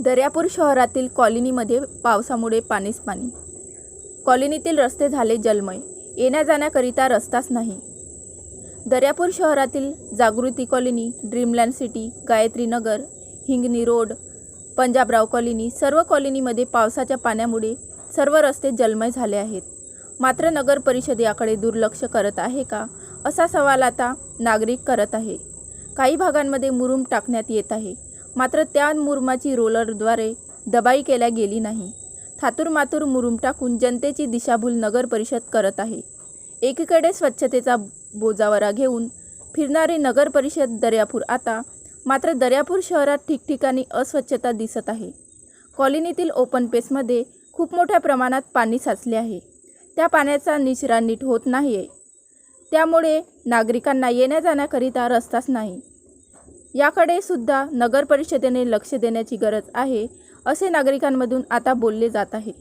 दर्यापूर शहरातील कॉलनीमध्ये पावसामुळे पाणीच पाणी. कॉलनीतील रस्ते झाले जलमय. येण्या जाण्याकरिता रस्ताच नाही. दर्यापूर शहरातील Jagruti colony dreamland city Gayatri Nagar Hingani road Panjabrao colony सर्व कॉलनीमध्ये पावसाच्या पाण्यामुळे सर्व रस्ते जलमय झाले आहेत. मात्र नगर परिषद याकडे दुर्लक्ष करत आहे का? असा सवाल आता नागरिक करत आहे. काही भागांमध्ये मुरुम टाकण्यात येत आहे. मात्र त्या मुरुमाची रोलरद्वारे दबाई केल्या गेली नाही. थातूर मातूर मुरुम टाकून जनतेची दिशाभूल नगर परिषद करत आहे. एकीकडे स्वच्छतेचा बोजावरा घेऊन फिरणारी नगर परिषद दर्यापूर आता मात्र दर्यापूर शहरात ठिकठिकाणी अस्वच्छता दिसत आहे. कॉलनीतील ओपन पेसमध्ये खूप मोठ्या प्रमाणात पाणी साचले आहे. त्या पाण्याचा निचरा नीट होत नाही आहे त्यामुळे नागरिकांना येण्या जाण्याकरिता रस्ताच नाही. याकडे सुद्धा नगर परिषदेने लक्ष देण्याची गरज आहे असे नागरिकांमधून आता बोलले जात आहे.